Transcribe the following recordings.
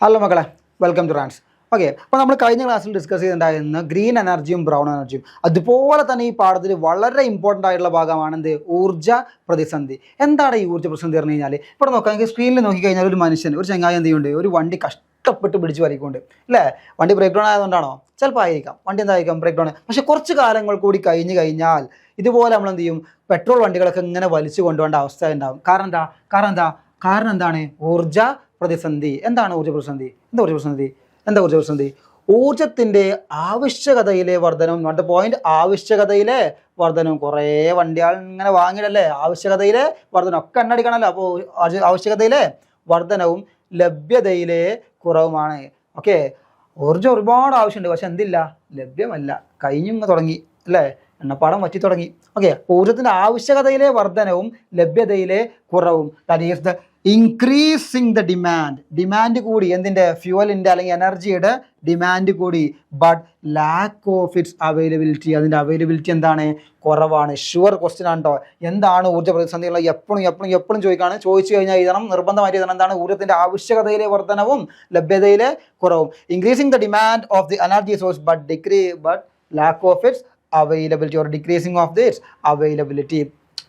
Hello മക്കളെ welcome to റാൻസ് okay അപ്പോൾ നമ്മൾ കഴിഞ്ഞ ക്ലാസ്സിൽ ഡിസ്കസ് ചെയ്തിട്ടുണ്ടായിരുന്ന ഗ്രീൻ എനർജിയും ബ്രൗൺ എനർജിയും അതുപോലെ തന്നെ ഈ പാഠത്തിൽ വളരെ ഇമ്പോർട്ടന്റ് ആയിട്ടുള്ള ഭാഗമാണ് എന്ത്? ഊർജ പ്രതിസന്ധി. എന്താണ് ഈ ഊർജ പ്രതിസന്ധി പറഞ്ഞു കഴിഞ്ഞാൽ ഇപ്പോൾ നോക്കാം സ്ക്രീനിൽ നോക്കിക്കഴിഞ്ഞാൽ ഒരു മനുഷ്യൻ ഒരു ചങ്ങായി എന്ത് ചെയ്യുന്നുണ്ട്? ഒരു വണ്ടി കഷ്ടപ്പെട്ട് പിടിച്ച് വലിക്കൊണ്ട് അല്ലേ? വണ്ടി ബ്രേക്ക് ഡൗൺ ആയതുകൊണ്ടാണോ? ചിലപ്പോൾ ആയിരിക്കാം. വണ്ടി എന്തായിരിക്കാം? ബ്രേക്ക് ഡൗൺ പക്ഷേ കുറച്ച് കാലങ്ങൾ കൂടി കഴിഞ്ഞ് കഴിഞ്ഞാൽ ഇതുപോലെ നമ്മൾ എന്ത് ചെയ്യും? പെട്രോൾ വണ്ടികളൊക്കെ ഇങ്ങനെ വലിച്ചു കൊണ്ടുപോകേണ്ട അവസ്ഥ ഉണ്ടാകും കാരണം എന്താ? കാരണം എന്താ? കാരണം എന്താണ്? ഊർജ പ്രതിസന്ധി? എന്താണ് ഊർജ പ്രതിസന്ധി എന്താ ഊർജ പ്രതിസന്ധി എന്താ ഊർജ പ്രതിസന്ധി ഊർജത്തിന്റെ ആവശ്യകതയിലെ വർധനവും നോട്ട് പോയിന്റ് ആവശ്യകതയിലെ വർധനവും. കുറേ വണ്ടികൾ ഇങ്ങനെ വാങ്ങിയിടല്ലേ? ആവശ്യകതയിലെ വർധനം ഒക്കെ എണ്ണടിക്കണമല്ലോ അപ്പോൾ ആവശ്യകതയിലെ വർധനവും ലഭ്യതയിലെ കുറവുമാണ്. ഓക്കെ? ഊർജം ഒരുപാട് ആവശ്യമുണ്ട്. പക്ഷെ എന്തില്ല? ലഭ്യമല്ല. കഴിഞ്ഞും തുടങ്ങി. അല്ലേ? എണ്ണപ്പാടം വറ്റി തുടങ്ങി. ഓക്കെ? ഊർജത്തിന്റെ ആവശ്യകതയിലെ വർധനവും ലഭ്യതയിലെ കുറവും. That is the increasing the demand demand കൂടി എന്തിന്റെ? ഫ്യൂവലിന്റെ അല്ലെങ്കിൽ എനർജിയുടെ ഡിമാൻഡ് കൂടി. But lack of its availability അതിന്റെ അവൈലബിലിറ്റി എന്താണ്? കുറവാണ്. ഷുവർ ക്വസ്റ്റ്യൻ ആണ് കേട്ടോ എന്താണ് ഊർജ പ്രതിസന്ധികൾ? എപ്പോഴും എപ്പോഴും എപ്പോഴും ചോദിക്കുകയാണ് ചോദിച്ചു കഴിഞ്ഞാൽ എഴുതണം. നിർബന്ധമായിട്ട് എഴുതണം. എന്താണ്? ഊർജത്തിന്റെ ആവശ്യകതയിലെ വർധനവും ലഭ്യതയിലെ കുറവും. Increasing the demand of the energy source but degree but lack of its availability or decreasing of its availability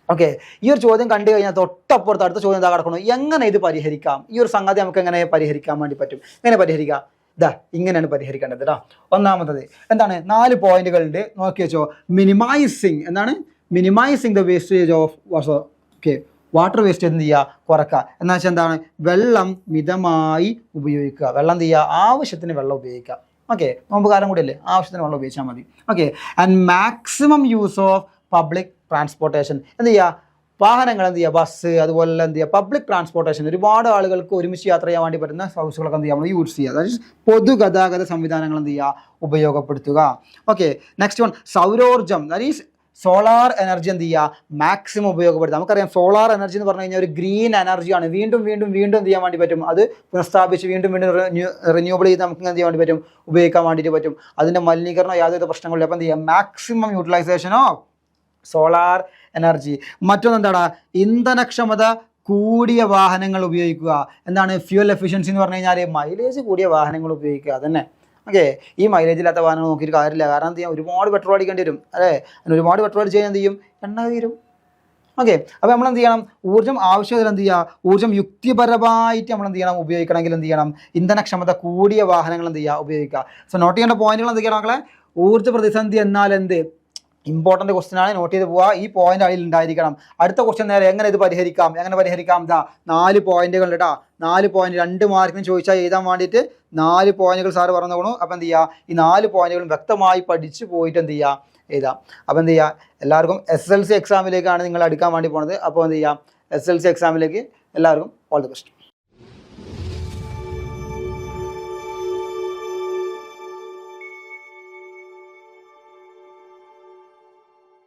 okay ഈ ഒരു ചോദ്യം കണ്ടു കഴിഞ്ഞാൽ തൊട്ടപ്പുറത്ത് അടുത്ത ചോദ്യം എന്താ കിടക്കണം എങ്ങനെ ഇത് പരിഹരിക്കാം? ഈ ഒരു സംഗതി നമുക്ക് എങ്ങനെ പരിഹരിക്കാൻ വേണ്ടി പറ്റും? എങ്ങനെ പരിഹരിക്കാം? ഇതാ ഇങ്ങനെയാണ് പരിഹരിക്കേണ്ടത് കേട്ടോ ഒന്നാമത്തത് എന്താണ്? നാല് പോയിന്റുകളുണ്ട് നോക്കി വെച്ചോ. മിനിമൈസിങ് എന്താണ്? Minimizing the wastage of water okay water waste എന്ത് ചെയ്യുക കുറക്കുക. എന്നാ വെച്ചാൽ എന്താണ്? വെള്ളം മിതമായി ഉപയോഗിക്കുക. വെള്ളം എന്ത് ചെയ്യുക? ആവശ്യത്തിന് വെള്ളം ഉപയോഗിക്കുക. ഓക്കെ നോമ്പ് കാലം കൂടിയല്ലേ? ആവശ്യത്തിന് വെള്ളം ഉപയോഗിച്ചാൽ മതി. Okay and maximum use of public transportation എന്ത് ചെയ്യുക വാഹനങ്ങൾ എന്ത് ചെയ്യുക ബസ് അതുപോലെ എന്ത് ചെയ്യുക പബ്ലിക് ട്രാൻസ്പോർട്ടേഷൻ ഒരുപാട് ആളുകൾക്ക് ഒരുമിച്ച് യാത്ര ചെയ്യാൻ വേണ്ടി പറ്റുന്ന സൗസുകളൊക്കെ എന്ത് ചെയ്യുക നമ്മൾ യൂസ് ചെയ്യുക. അതായത് പൊതുഗതാഗത സംവിധാനങ്ങൾ എന്ത് ചെയ്യുക ഉപയോഗപ്പെടുത്തുക. ഓക്കെ നെക്സ്റ്റ് വൺ സൗരോർജം ദാറ്റ് ഈസ് സോളാർ എനർജി എന്ത് ചെയ്യുക മാക്സിമം ഉപയോഗപ്പെടുത്തുക. നമുക്കറിയാം സോളാർ എനർജി എന്ന് പറഞ്ഞു കഴിഞ്ഞാൽ ഒരു ഗ്രീൻ എനർജിയാണ് വീണ്ടും വീണ്ടും വീണ്ടും എന്ത് ചെയ്യാൻ വേണ്ടി പറ്റും? അത് പുനഃസ്ഥാപിച്ച് വീണ്ടും വീണ്ടും റിന്യൂവബിൾ ചെയ്ത് നമുക്ക് എന്ത് ചെയ്യാൻ വേണ്ടി പറ്റും? ഉപയോഗിക്കാൻ വേണ്ടിയിട്ട് പറ്റും. അതിന്റെ മലിനീകരണം യാതൊരു പ്രശ്നങ്ങളില്ല അപ്പം എന്ത് ചെയ്യുക maximum utilization of solar energy. മറ്റൊന്ന് മറ്റൊന്നെന്താടാ? ഇന്ധനക്ഷമത കൂടിയ വാഹനങ്ങൾ ഉപയോഗിക്കുക. എന്താണ്? ഫ്യൂൽ എഫിഷ്യൻസി എന്ന് പറഞ്ഞു കഴിഞ്ഞാൽ മൈലേജ് കൂടിയ വാഹനങ്ങൾ ഉപയോഗിക്കുക. അതന്നെ. ഓക്കെ? ഈ മൈലേജ് ഇല്ലാത്ത വാഹനങ്ങൾ നോക്കിയിട്ട് കാര്യമില്ല. കാരണം എന്ത് ചെയ്യാം? ഒരുപാട് പെട്രോൾ അടിക്കേണ്ടി വരും. അല്ലേ? ഒരുപാട് പെട്രോൾ കഴിഞ്ഞാൽ എന്ത് ചെയ്യും? എണ്ണ തീരും ഓക്കെ? അപ്പോൾ നമ്മൾ എന്ത് ചെയ്യണം? ഊർജം ആവശ്യത്തിൽ എന്ത് ചെയ്യുക ഊർജം യുക്തിപരമായിട്ട് നമ്മൾ എന്ത് ചെയ്യണം? ഉപയോഗിക്കണമെങ്കിൽ എന്ത് ചെയ്യണം? ഇന്ധനക്ഷമത കൂടിയ വാഹനങ്ങൾ എന്ത് ചെയ്യുക ഉപയോഗിക്കുക. സോ നോട്ട് ചെയ്യേണ്ട പോയിന്റുകൾ എന്ത് ചെയ്യണം മക്കളെ? ഊർജ പ്രതിസന്ധി എന്നാൽ എന്ത്? ഇമ്പോർട്ടന്റ് ക്വസ്റ്റ്യൻ ആണ്. നോട്ട് ചെയ്ത് പോവുക ഈ പോയിന്റ് അതിൽ ഉണ്ടായിരിക്കണം. അടുത്ത ക്വസ്റ്റ്യൻ നേരെ എങ്ങനെ ഇത് പരിഹരിക്കാം? എങ്ങനെ പരിഹരിക്കാം? ഇതാ നാല് പോയിന്റുകൾ ഇടാ നാല് പോയിന്റ് രണ്ട് മാർക്കിന് ചോദിച്ചാൽ എഴുതാൻ വേണ്ടിയിട്ട് നാല് പോയിന്റുകൾ സാറ് പറഞ്ഞു തന്നു അപ്പോൾ എന്ത് ചെയ്യുക ഈ നാല് പോയിന്റുകളും വ്യക്തമായി പഠിച്ചു പോയിട്ട് എന്ത് ചെയ്യുക എഴുതാം. അപ്പോൾ എന്ത് ചെയ്യുക എല്ലാവർക്കും എസ് എൽ സി എക്സാമിലേക്കാണ് നിങ്ങൾ എടുക്കാൻ വേണ്ടി പോണത്. അപ്പോൾ എന്ത് ചെയ്യുക എസ് എൽ സി എക്സാമിലേക്ക് എല്ലാവർക്കും ഓൾ ദി ബെസ്റ്റ്